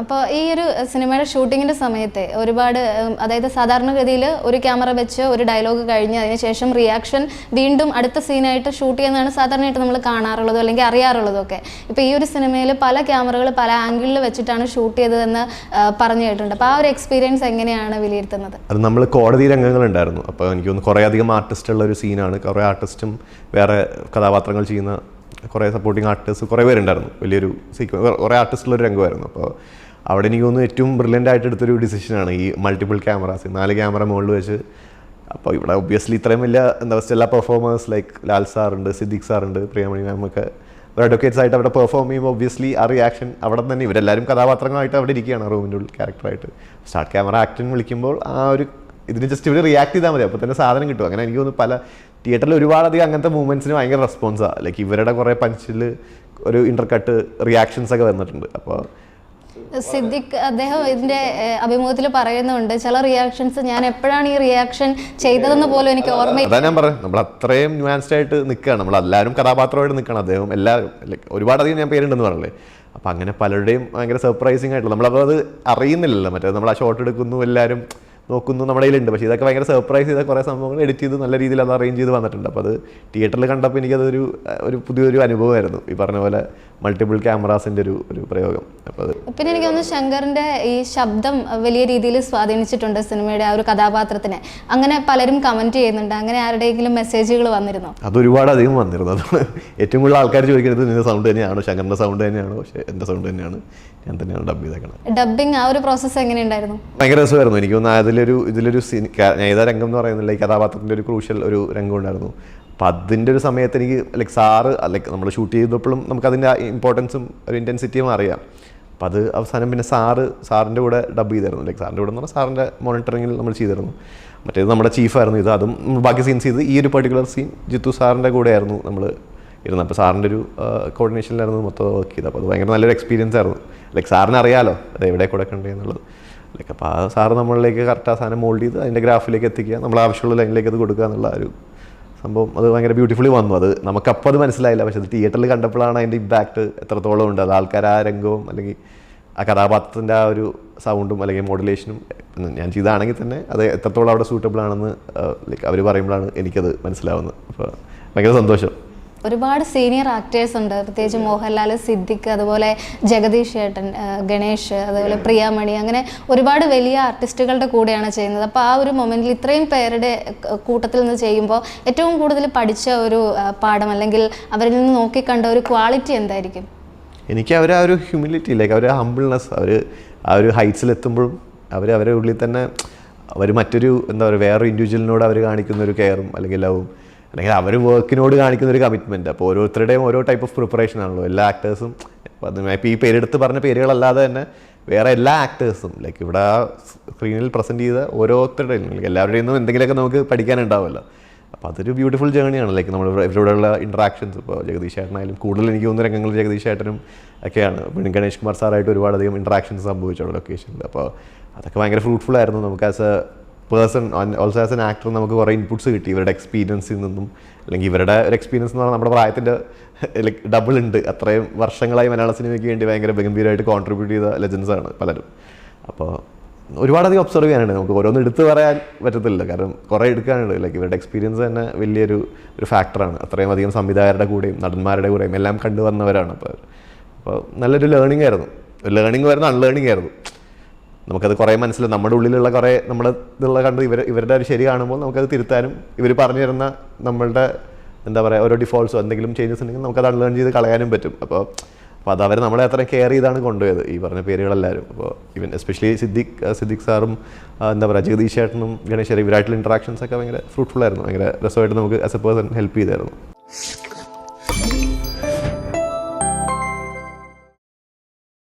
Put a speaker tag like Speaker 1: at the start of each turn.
Speaker 1: അപ്പോൾ ഈ ഒരു സിനിമയുടെ ഷൂട്ടിങ്ങിന്റെ സമയത്തെ ഒരുപാട് അതായത് സാധാരണഗതിയിൽ ഒരു ക്യാമറ വെച്ച് ഒരു ഡയലോഗ് കഴിഞ്ഞ് അതിനുശേഷം റിയാക്ഷൻ വീണ്ടും അടുത്ത സീനായിട്ട് ഷൂട്ട് ചെയ്യുന്നതാണ് സാധാരണയായിട്ട് നമ്മൾ കാണാറുള്ളതോ അല്ലെങ്കിൽ അറിയാറുള്ളതോ ഒക്കെ. ഇപ്പോൾ ഈ ഒരു സിനിമയിൽ പല ക്യാമറകൾ പല ആംഗിളിൽ വെച്ചിട്ടാണ് ഷൂട്ട് ചെയ്തതെന്ന് പറഞ്ഞു കേട്ടിട്ടുണ്ട്. അപ്പോൾ ആ ഒരു എക്സ്പീരിയൻസ് എങ്ങനെയാണ് വിലയിരുത്തുന്നത്?
Speaker 2: അത് നമ്മൾ കോടതി രംഗങ്ങളുണ്ടായിരുന്നു. അപ്പോൾ എനിക്ക് തോന്നുന്നു കുറേ അധികം ആർട്ടിസ്റ്റ് ഉള്ള ഒരു സീനാണ്. കുറേ ആർട്ടിസ്റ്റും വേറെ കഥാപാത്രങ്ങൾ ചെയ്യുന്ന കുറേ സപ്പോർട്ടിങ് ആർട്ടിസ്റ്റ് കുറേ പേരുണ്ടായിരുന്നു. വലിയൊരു സീക്വൻ കുറേ ആർട്ടിസ്റ്റുള്ള ഒരു രംഗമായിരുന്നു. അപ്പോൾ അവിടെ എനിക്ക് തോന്നുന്നു ഏറ്റവും ബ്രില്യന്റ് ആയിട്ട് എടുത്തൊരു ഡിസിഷനാണ് ഈ മൾട്ടിപ്പിൾ ക്യാമറാസ് നാല് ക്യാമറ മുകളിൽ വെച്ച് അപ്പോൾ ഇവിടെ ഒബ്വിയസ്ലി ഇത്രയും വലിയ എന്താ പറയുക എല്ലാ പെർഫോമേഴ്സ് ലൈക്ക് ലാൽ സാറുണ്ട് സിദ്ദിഖ് സാറുണ്ട് പ്രിയമണി മാം ഒക്കെ. ഒരു അഡ്വക്കേറ്റ്സ് ആയിട്ട് അവിടെ പെർഫോം ചെയ്യുമ്പോൾ ഒബ്വിയസ്ലി ആ റിയാക്ഷൻ അവിടെ തന്നെ ഇവരെല്ലാവരും കഥാപാത്രങ്ങളായിട്ട് അവിടെ ഇരിക്കുകയാണ് റൂമിന്റെ ഉള്ളിൽ ക്യാരക്ടറായിട്ട് സ്റ്റാർട്ട് ക്യാമറ ആക്ടിങ് വിളിക്കുമ്പോൾ ആ ഒരു ഇതിന് ജസ്റ്റ് ഇവർ റിയാക്ട് ചെയ്താൽ മതി. അപ്പോൾ തന്നെ സാധനം കിട്ടും. അങ്ങനെ എനിക്ക് തോന്നുന്നു പല തിയേറ്ററിൽ ഒരുപാടധികം അങ്ങനത്തെ മൂവ്മെന്റ്സിന് ഭയങ്കര റെസ്പോൺസാണ് ലൈക്ക് ഇവരുടെ കുറേ പഞ്ചിൽ ഒരു ഇന്റർകട്ട് റിയാക്ഷൻസ് ഒക്കെ വന്നിട്ടുണ്ട്. അപ്പോൾ
Speaker 1: സിദ്ദിഖ് അദ്ദേഹം ഇതിന്റെ അഭിമുഖത്തിൽ പറയുന്നുണ്ട് ചില റിയാക്ഷൻസ് ഞാൻ എപ്പോഴാണ് ഈ റിയാക്ഷൻ ചെയ്തതെന്ന് പോലും എനിക്ക് ഓർമ്മ
Speaker 2: അതാ ഞാൻ പറയാം നമ്മൾ അത്രയും ന്യൂആൻസ്ഡ് ആയിട്ട് നിൽക്കുകയാണ് നമ്മൾ എല്ലാവരും കഥാപാത്രമായിട്ട് നിൽക്കണം അദ്ദേഹം എല്ലാവരും ഒരുപാടധികം ഞാൻ പേരുണ്ടെന്ന് പറഞ്ഞില്ലേ. അപ്പം അങ്ങനെ പലരുടെയും ഭയങ്കര സർപ്രൈസിങ് ആയിട്ടുള്ള നമ്മളപ്പോൾ അത് അറിയുന്നില്ലല്ലോ. മറ്റേ നമ്മൾ ആ ഷോട്ട് എടുക്കുന്നു എല്ലാവരും. നോക്കുന്നു നമ്മുടെ കയ്യിലുണ്ട്. പക്ഷേ ഇതൊക്കെ ഭയങ്കര സർപ്രൈസ് ചെയ്ത കുറേ സംഭവങ്ങൾ എഡിറ്റ് ചെയ്ത് നല്ല രീതിയിൽ അത് അറേഞ്ച് ചെയ്ത് വന്നിട്ടുണ്ട്. അപ്പോൾ അത് തിയേറ്ററിൽ കണ്ടപ്പോൾ എനിക്കതൊരു ഒരു പുതിയൊരു അനുഭവമായിരുന്നു. ഈ പറഞ്ഞ പോലെ മൾട്ടിപ്പിൾ ക്യാമറാസിന്റെ ഒരു ഒരു പ്രയോഗം. അപ്പോൾ അത്
Speaker 1: പിന്നെ എനിക്ക് തോന്നുന്നു ശങ്കറിന്റെ ഈ ശബ്ദം വലിയ രീതിയിൽ സ്വാധീനിച്ചിട്ടുണ്ട് സിനിമയുടെ ആ ഒരു കഥാപാത്രത്തിനെ. അങ്ങനെ പലരും കമന്റ് ചെയ്യുന്നുണ്ട്. അങ്ങനെ ആരുടെയെങ്കിലും മെസ്സേജുകൾ വന്നിരുന്നു?
Speaker 2: അത് ഒരുപാട് അധികം വന്നിരുന്നു. അതാണ് ഏറ്റവും കൂടുതൽ ആൾക്കാർ ചോദിക്കുന്നത് നിന്റെ സൗണ്ട് തന്നെയാണോ? ശങ്കറിന്റെ സൗണ്ട് തന്നെയാണോ? പക്ഷേ എന്റെ സൗണ്ട് തന്നെയാണ്. ഞാൻ തന്നെയാണ് ഡബ് ചെയ്തേക്കണം
Speaker 1: ഡബിങ് ആ ഒരു പ്രോസസ്സ് എങ്ങനെയുണ്ടായിരുന്നു?
Speaker 2: ഭയങ്കര രസമായിരുന്നു. എനിക്ക് തോന്നുന്നു അതിലൊരു ഇതിലൊരു സീൻ ഏതാ രംഗം എന്ന് പറയുന്നില്ല ഈ കഥാപാത്രത്തിന്റെ ഒരു ക്രൂഷ്യൽ ഒരു രംഗം ഉണ്ടായിരുന്നു. അപ്പം അതിന്റെ ഒരു സമയത്ത് എനിക്ക് ലൈക്ക് സാറ് ലൈക്ക് നമ്മൾ ഷൂട്ട് ചെയ്തപ്പോഴും നമുക്ക് അതിന്റെ ഇമ്പോർട്ടൻസും ഒരു ഇന്റൻസിറ്റിയും അറിയാം. അപ്പം അത് അവസാനം പിന്നെ സാറ് സാറിന്റെ കൂടെ ഡബ് ചെയ്തായിരുന്നു. ലൈക്ക് സാറിന്റെ കൂടെ എന്ന് പറഞ്ഞാൽ സാറിന്റെ മോണിറ്ററിങ്ങിൽ നമ്മൾ ചെയ്തിരുന്നു. മറ്റേത് നമ്മുടെ ചീഫായിരുന്നു ഇത് അതും ബാക്കി സീൻസ് ചെയ്ത് ഈ ഒരു പെർട്ടിക്കുലർ സീൻ ജിത്തു സാറിന്റെ കൂടെയായിരുന്നു നമ്മൾ ഇരുന്നത്. അപ്പോൾ സാറിന്റെ ഒരു കോർഡിനേഷനിലായിരുന്നു മൊത്തം വർക്ക് ചെയ്തത്. അപ്പോൾ അത് ഭയങ്കര നല്ലൊരു എക്സ്പീരിയൻസ് ആയിരുന്നു. ലൈക്ക് സാറിന് അറിയാലോ അത് എവിടെ കൂടെ എന്നുള്ളത്. ലൈക്ക് അപ്പോൾ ആ സാറ് നമ്മളിലേക്ക് കറക്റ്റ് ആ സാധനം മോൾഡ് ചെയ്ത് അതിന്റെ ഗ്രാഫിലേക്ക് എത്തിക്കുക. നമ്മൾ ആവശ്യമുള്ള ലൈനിലേക്ക് അത് കൊടുക്കുക എന്നുള്ള ഒരു സംഭവം അത് ഭയങ്കര ബ്യൂട്ടിഫുള്ളി വന്നു. അത് നമുക്കപ്പോൾ അത് മനസ്സിലായില്ല. പക്ഷേ അത് തിയേറ്ററിൽ കണ്ടപ്പോഴാണ് അതിന്റെ ഇമ്പാക്റ്റ് എത്രത്തോളം ഉണ്ട്. അത് ആൾക്കാർ ആ രംഗവും അല്ലെങ്കിൽ ആ കഥാപാത്രത്തിന്റെ ആ ഒരു സൗണ്ടും അല്ലെങ്കിൽ മോഡുലേഷനും ഞാൻ ചെയ്താണെങ്കിൽ തന്നെ അത് എത്രത്തോളം അവിടെ സൂട്ടബിൾ ആണെന്ന് ലൈക്ക് അവർ പറയുമ്പോഴാണ് എനിക്കത് മനസ്സിലാവുന്നത്. അപ്പോൾ ഭയങ്കര സന്തോഷം.
Speaker 1: ഒരുപാട് സീനിയർ ആക്ടേഴ്സ് ഉണ്ട്. പ്രത്യേകിച്ച് മോഹൻലാൽ സിദ്ദിഖ് അതുപോലെ ജഗദീഷ് ഏട്ടൻ ഗണേഷ് അതുപോലെ പ്രിയാമണി അങ്ങനെ ഒരുപാട് വലിയ ആർട്ടിസ്റ്റുകളുടെ കൂടെയാണ് ചെയ്യുന്നത്. അപ്പോൾ ആ ഒരു മൊമെന്റിൽ ഇത്രയും പേരുടെ കൂട്ടത്തിൽ നിന്ന് ചെയ്യുമ്പോൾ ഏറ്റവും കൂടുതൽ പഠിച്ച ഒരു പാഠം അല്ലെങ്കിൽ അവരിൽ നിന്ന് നോക്കിക്കണ്ട ഒരു ക്വാളിറ്റി എന്തായിരിക്കും?
Speaker 2: എനിക്ക് അവർ ആ ഒരു ഹ്യൂമിലിറ്റി ലൈക്ക് അവർ ഹംബിൾനെസ് അവർ ആ ഒരു ഹൈറ്റ്സിലെത്തുമ്പോഴും അവർ അവരുടെ ഉള്ളിൽ തന്നെ അവർ മറ്റൊരു എന്താ പറയുക വേറൊരു ഇൻഡിവിജ്വലിനോട് അവർ കാണിക്കുന്ന ഒരു കെയറും അല്ലെങ്കിൽ ലവും അല്ലെങ്കിൽ അവർ വർക്കിനോട് കാണിക്കുന്ന ഒരു കമ്മിറ്റ്മെന്റ് അപ്പോൾ ഓരോരുത്തരുടെയും ഓരോ ടൈപ്പ് ഓഫ് പ്രിപ്പറേഷൻ ആണല്ലോ. എല്ലാ ആക്ടേഴ്സും ഇപ്പോൾ ഈ പേരെടുത്ത് പറഞ്ഞ പേരുകളല്ലാതെ തന്നെ വേറെ എല്ലാ ആക്ടേഴ്സും ലൈക്ക് ഇവിടെ സ്ക്രീനിൽ പ്രസന്റ് ചെയ്ത ഓരോരുത്തരുടെയും ലൈക്ക് എല്ലാവരുടെയും നിന്നും എന്തെങ്കിലുമൊക്കെ നമുക്ക് പഠിക്കാനുണ്ടാവുമല്ലോ. അപ്പോൾ അതൊരു ബ്യൂട്ടിഫുൾ ജേണിയാണ് ലൈക്ക് നമ്മൾ ഇവരോടുള്ള ഇൻട്രാക്ഷൻസ് ഇപ്പോൾ ജഗദീഷ് ചേട്ടനായാലും കൂടുതൽ എനിക്ക് തോന്നുന്ന രംഗങ്ങൾ ജഗദീഷ് ചേട്ടനും ഒക്കെയാണ്. പിന്നെ ഗണേഷ് കുമാർ സാറായിട്ട് ഒരുപാടധികം ഇൻട്രാക്ഷൻസ് സംഭവിച്ചുള്ള ലൊക്കേഷനിൽ അപ്പോൾ അതൊക്കെ ഭയങ്കര ഫ്രൂട്ട്ഫുൾ ആയിരുന്നു. നമുക്ക് as a person also as an actor നമുക്ക് കുറേ ഇൻപുട്സ് കിട്ടി. ഇവരുടെ എക്സ്പീരിയൻസിൽ നിന്നും. അല്ലെങ്കിൽ ഇവരുടെ ഒരു എക്സ്പീരിയൻസ് എന്ന് പറഞ്ഞാൽ നമ്മുടെ പ്രായത്തിന്റെ ലൈക്ക് ഡബിൾ ഉണ്ട്. അത്രയും വർഷങ്ങളായി മലയാള സിനിമയ്ക്ക് വേണ്ടി ഭയങ്കര ഗംഭീരമായിട്ട് കോൺട്രിബ്യൂട്ട് ചെയ്ത ലെജൻസാണ് പലരും. അപ്പോൾ ഒരുപാടധികം ഒബ്സർവ് ചെയ്യാനുണ്ട്. നമുക്ക് ഓരോന്ന് എടുത്തു പറയാൻ പറ്റത്തില്ല. കാരണം കുറേ എടുക്കാനുണ്ട്. ലൈക്ക് ഇവരുടെ എക്സ്പീരിയൻസ് തന്നെ വലിയൊരു ഒരു ഫാക്ടറാണ് അത്രയും അധികം സംവിധായകരുടെ കൂടെയും നടന്മാരുടെ കൂടെയും എല്ലാം കണ്ടുവന്നവരാണ്. അപ്പോൾ അപ്പോൾ നല്ലൊരു ലേണിംഗ് ആയിരുന്നു. ലേണിംഗ് വരുന്ന അൺലേണിംഗ് ആയിരുന്നു. നമുക്കത് കുറേ മനസ്സിൽ നമ്മുടെ ഉള്ളിലുള്ള കുറേ നമ്മുടെ ഇതുള്ള കണ്ട് ഇവർ ഇവരുടെ ഒരു ശരി കാണുമ്പോൾ നമുക്കത് തിരുത്താനും ഇവർ പറഞ്ഞു തരുന്ന നമ്മളുടെ എന്താ പറയുക ഓരോ ഡിഫോൾട്ട്സോ എന്തെങ്കിലും ചേഞ്ചസ് ഉണ്ടെങ്കിൽ നമുക്കത് അൺലേൺ ചെയ്ത് കളയാനും പറ്റും. അപ്പോൾ അപ്പോൾ അത് അവർ നമ്മളെ അത്ര കെയർ ചെയ്താണ് കൊണ്ടുപോയത് ഈ പറഞ്ഞ പേരുകളെല്ലാവരും അപ്പോൾ ഇവൻ എസ്പെഷ്യലി സിദ്ദിഖ് സിദ്ദിഖ് സാറും എന്താ പറയുക ജഗദീഷ് ചേട്ടനും ഗണേശ് ഇവരായിട്ടുള്ള ഇൻട്രാക്ഷൻസ് ഒക്കെ ഭയങ്കര ഫ്രൂട്ട്ഫുൾ ആയിരുന്നു. ഭയങ്കര രസമായിട്ട് നമുക്ക് ആസ് എ പേഴ്സൺ ഹെൽപ്പ് ചെയ്തായിരുന്നു.